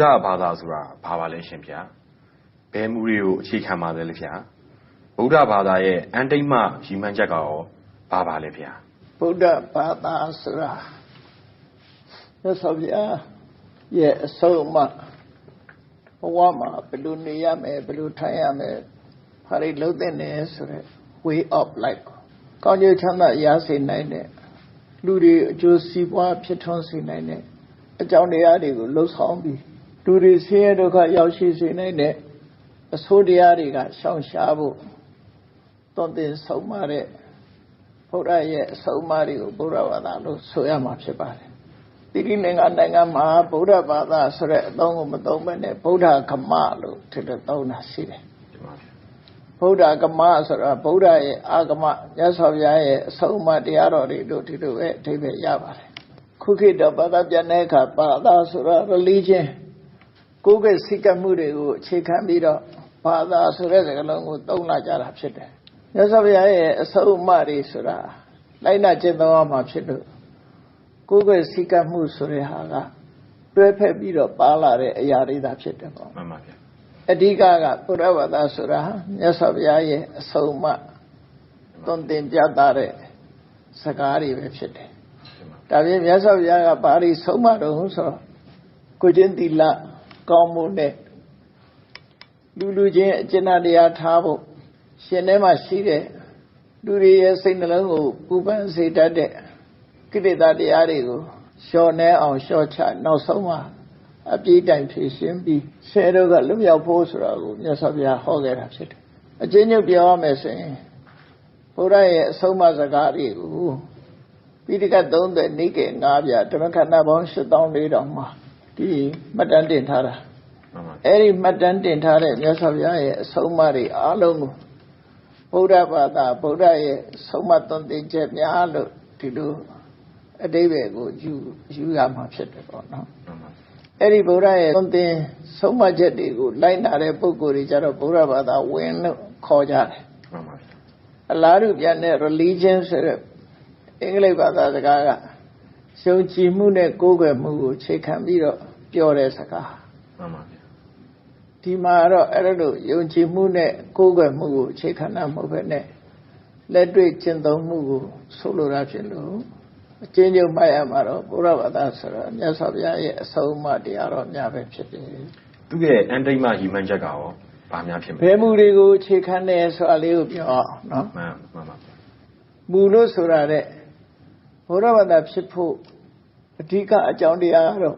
ဒ္ဓဘာသာဆိုတာဘာပါလဲရှင်ဗျာဘယ်မူတွေကိုအခြေခံပါလဲဗျာဗုဒ္ဓဘာသာရဲ့အန်တိတ်မရည်မှန်းချက်ကရောဘာပါလဲဗျာဗုဒ္ဓဘာသာဆိုတာမြတ်စွာဘုရားရဲ့အဆုံးအမဘဝမှာဘယ်လိုနေရမယ်ဘယ်လိုထိုင်ရမယ်ဘာတွေလုပ်သင့်တယ်ဆိုတဲ့ way of life ကိုကောင်းကျိုးချမ်းသာရစေနိုင်တဲ့လူတွေအကျိုးစီးပွားဖြစ်ထွန်းစေနိုင်တဲ့အကြောင်းတရားတွေကိုလှုပ်ဆောင်ပြီး လူတွေဆင်းရဲဒုက္ခရောက်ရှိစေနိုင်တဲ့အဆိုးတရားတွေကရှောင်ရှားဖို့သွန်သင်ဆုံးမတဲ့ဘုရားရဲ့အဆုံးအမတွေကိုဘုရားဘာသာလို့ဆိုရမှာဖြစ်ပါတယ်။တိရိလင်္ကာနိုင်ငံမှာဗုဒ္ဓဘာသာဆိုတဲ့အသုံးကိုမသုံးဘဲနဲ့ဗုဒ္ဓကမလို့ထည့်တဲ့သုံးတာရှိတယ်ဒီမှာဗျာ။ဗုဒ္ဓကမဆိုတာဗုဒ္ဓရဲ့အာဂမမြတ်စွာဘုရားရဲ့အဆုံးအမတရားတော်တွေတို့ဒီလိုပဲအဓိပ္ပာယ်ရပါတယ်။ခုခေတ်တော့ဘာသာပြန်တဲ့အခါဘာသာဆိုတာ religion ကိုယ်ကစိတ်ကမှုတွေကိုအခြေခံပြီးတော့ဘာသာဆိုတဲ့စကားလုံးကိုသုံးလာကြတာဖြစ်တယ်။မြတ်စွာဘုရားရဲ့အဆုံးအမတွေဆိုတာလိုက်နာကျင့်သုံးရမှာဖြစ်လို့ကိုယ်ကစိတ်ကမှုဆိုတဲ့ဟာကတွဲဖက်ပြီးတော့ပါလာတဲ့အရာတွေသာဖြစ်တယ်ပေါ့မှန်ပါဗျာအဓိကကဘုရားဘာသာဆိုတာမြတ်စွာဘုရားရဲ့အဆုံးအမသွန်သင်ပြသတဲ့စကားတွေပဲဖြစ်တယ်ဒီမှာဒါပြင်မြတ်စွာဘုရားကဘာတွေဆုံးမတော့ဆိုတော့ကိုချင်းတိလ ကောင်းမှုနဲ့လူလူချင်းအကျဉ်းတရားထားဖို့ရှင်ထဲမှာရှိတဲ့လူတွေရဲ့စိတ်နှလုံးကိုပူပန်စေတတ်တဲ့ကိလေသာတရားတွေကိုလျှော်နှဲအောင်လျှော့ချနောက်ဆုံးမှာအပြည့်တိုင်ဖြည့်ရှင်းပြီးဆဲတော့ကလွတ်မြောက်ဖို့ဆိုတာကိုမြတ်စွာဘုရားဟောခဲ့တာဖြစ်တယ်အကျဉ်းချုပ်ပြောရမယ်ဆိုရင်ဘုရားရဲ့အဆုံးအမစကားတွေကိုပိဋကတ်30နိကေ9ပြဓမ္မခန္ဓာပေါင်း8400မှာ ဒီမှတ်တမ်းတင်ထားတာမှန်ပါအဲ့ဒီမှတ်တမ်းတင်ထားတဲ့မြတ်စွာဘုရားရဲ့အဆုံးအမတွေအားလုံးကိုဗုဒ္ဓဘာသာဗုဒ္ဓရဲ့ဆုံးမသွန်သင်ချက်များလို့ဒီလိုအတိပ္ပယ်ကိုယူယူရမှာဖြစ်တယ်ပေါ့နော်မှန်ပါအဲ့ဒီဗုဒ္ဓရဲ့သွန်သင်ဆုံးမချက်တွေကိုလိုက်နာတဲ့ပုဂ္ဂိုလ်တွေကြတော့ဗုဒ္ဓဘာသာဝင်လို့ခေါ်ကြတယ်မှန်ပါဗျာအလားတူပြန်တဲ့ religion ဆိုတဲ့အင်္ဂလိပ်ဘာသာစကားက ရှုံကြည်မှုနဲ့ကိုးကွယ်မှုကိုခြေခံပြီးတော့ပြောတဲ့စကားမှန်ပါဗျာဒီမှာတော့အဲ့ဒါလို့ယုံကြည်မှုနဲ့ကိုးကွယ်မှုကိုအခြေခံတာမဟုတ်ဘဲနဲ့လက်တွေ့ကျင့်သုံးမှုကိုဆိုလိုတာဖြစ်လို့အကျဉ်းချုပ်မှတ်ရမှာတော့ဘုရားဘာသာဆိုတော့မြတ်စွာဘုရားရဲ့အဆုံးအမတရားတော်များပဲဖြစ်တယ်သူ့ရဲ့အန်တိတ်မရည်မှန်းချက်ကရောဘာများဖြစ်မ။လဲဘယ်မူတွေကိုအခြေခံတယ်ဆိုတာလေးကိုပြောအောင်နော်မှန်မှန်ပါဗျာ။မူလို့ဆိုတာတဲ့ ဘုရားဘာသာဖြစ်ဖို့အဓိကအကြောင်းတရားကတော့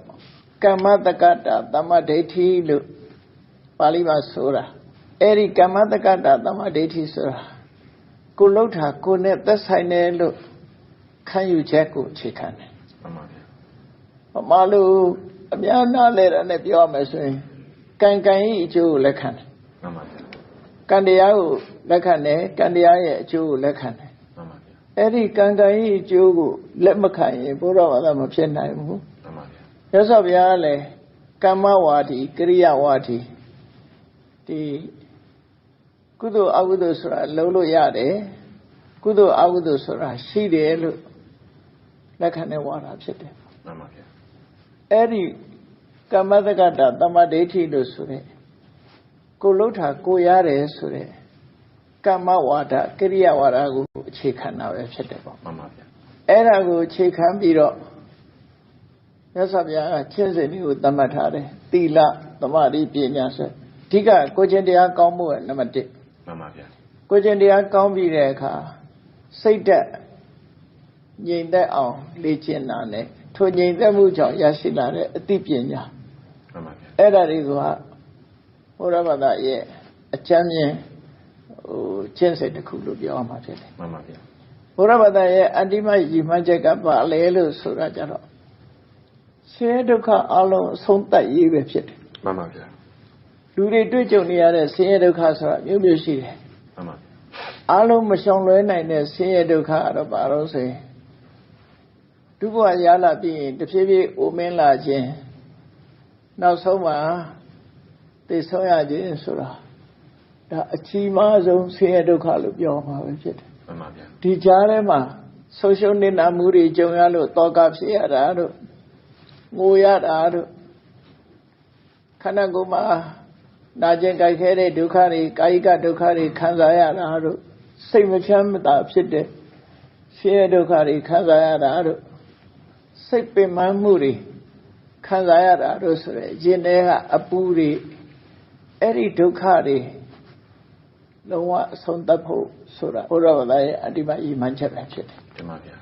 ကမ္မတက္ကတာသမ္မာဒိဋ္ဌိလို့ပါဠိမှာဆိုတာအဲ့ဒီကမ္မတက္ကတာသမ္မာဒိဋ္ဌိဆိုတာကိုလှုပ်တာကိုနဲ့သက်ဆိုင်တယ်လို့ခံယူချက်ကိုအခြေခံတယ်မှန်ပါဗျာ။ဘာလို့အများနာလဲတာနဲ့ပြောရမယ်ဆိုရင်ကံကံဤအကျိုးကိုလက်ခံတယ်မှန်ပါဗျာ။ကံတရားကိုလက်ခံတယ်ကံတရားရဲ့အကျိုးကိုလက်ခံတယ်မှန်ပါဗျာ။ အဲ့ဒီကံကံဤအကျိုးကိုလက်မခံရင်ဘုရားဘာသာမဖြစ်နိုင်ဘူး။မှန်ပါဗျာရသော်ဘုရားကလည်းကမ္မဝါဒီကရိယဝါဒီဒီကုသိုလ်အကုသိုလ်ဆိုတာလုံးလို့ရတယ်ကုသိုလ်အကုသိုလ်ဆိုတာရှိတယ်လို့လက်ခံတဲ့ဝါဒဖြစ်တယ်မှန်ပါဗျာအဲ့ဒီကမ္မတက္ကတာတမ္မာဒိဋ္ဌိလို့ဆိုတဲ့ကိုလှုပ်တာကိုရတယ်ဆိုတဲ့ ကမ္မဝါဒကရိယဝါဒကိုအခြေခံတာပဲဖြစ်တယ်ပေါ့မှန်ပါဗျာအဲ့ဒါကိုအခြေခံပြီးတော့မြတ်စွာဘုရားကချင်းစင်လေးကိုသတ်မှတ်ထားတယ်သီလသမာဓိပညာဆိုအဓိကကိုချင်းတရားကောင်းမှုကနံပါတ်1မှန်ပါဗျာကိုချင်းတရားကောင်းပြီးတဲ့အခါစိတ်သက်ငြိမ်သက်အောင်လေ့ကျင့်တာနဲ့ထိုငြိမ်သက်မှုကြောင့်ရရှိလာတဲ့အသိပညာမှန်ပါဗျာအဲ့ဒါတွေကဘုရားဘာသာရဲ့အကျမ်းမြင် ဟိုချင်းစိတ်တစ်ခုလို့ပြောရမှာဖြစ်တယ်မှန်ပါဗျာဘုရားဘာသာရဲ့အတ္တိမယီမှန်းချက်ကပါလေလို့ဆိုတာကြတော့ဆင်းရဲဒုက္ခအလုံးအဆုံးသတ်ရေးပဲဖြစ်တယ်မှန်ပါဗျာလူတွေတွေ့ကြုံနေရတဲ့ဆင်းရဲဒုက္ခဆိုတာမျိုးမျိုးရှိတယ်မှန်ပါဗျာအလုံးမရှောင်လွဲနိုင်တဲ့ဆင်းရဲဒုက္ခကတော့ဘာလို့ဆိုရင်ဒုက္ခရလာပြီးရင်တဖြည်းဖြည်းအိုမင်းလာခြင်းနောက်ဆုံးမှာသိဆုံးရခြင်းဆိုတာ ဒါအချီးမားဆုံးဆင်းရဲဒုက္ခလို့ပြောမှာပဲဖြစ်တယ်မှန်ပါဗျာဒီကြားထဲမှာဆုံးရှုံးနေတာမှုတွေကြုံရလို့တောကဖြစ်ရတာတို့ငိုရတာတို့ခန္ဓာကိုယ်မှာနာကျင်ကြိုက်ခဲတဲ့ဒုက္ခတွေကာယကဒုက္ခတွေခံစားရတာတို့စိတ်မချမ်းမသာဖြစ်တဲ့ဆင်းရဲဒုက္ခတွေခံစားရတာတို့စိတ်ပင်ပန်းမှုတွေခံစားရတာတို့ဆိုရယ်ရင်ထဲကအပူတွေအဲ့ဒီဒုက္ခတွေ လုံးဝအဆုံးသတ်ဖို့ဆိုတာဘုရားဗလာရဲ့အတ္တိမဤမှန်ချက်ပဲဖြစ်တယ်တင်ပါဗျာ